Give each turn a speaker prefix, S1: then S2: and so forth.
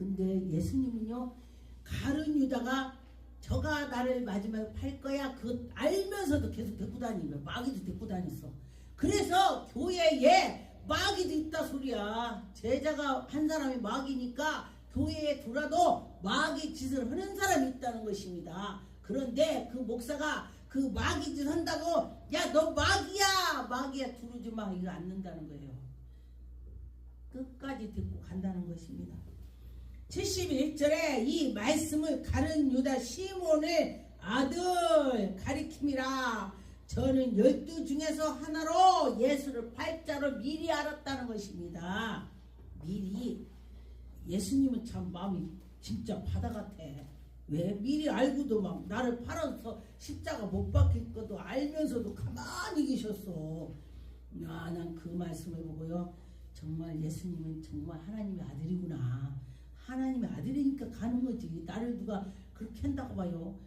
S1: 근데 예수님은요 가룟 유다가 저가 나를 마지막에 팔 거야 그 알면서도 계속 데리고 다니며 마귀도 데리고 다녔어. 그래서 교회에 마귀도 있다 소리야. 제자가 한 사람이 마귀니까 교회에 돌아도 마귀 짓을 하는 사람이 있다는 것입니다. 그런데 그 목사가 그 마귀 짓 한다고 야 너 마귀야 마귀야 두르지 마 이거 않는다는 거예요. 끝까지 듣고 간다는 것입니다. 71절에 이 말씀을 가른 유다 시몬의 아들 가리킴이라 저는 열두 중에서 하나로 예수를 팔자로 미리 알았다는 것입니다. 미리 예수님은 참 마음이 진짜 바다 같아. 왜 미리 알고도 막 나를 팔아서 십자가 못 박힐 것도 알면서도 가만히 계셨어. 아, 난 그 말씀을 보고요. 정말 예수님은 정말 하나님의 아들이구나. 하나님의 아들이니까 가는 거지. 나를 누가 그렇게 한다고 봐요.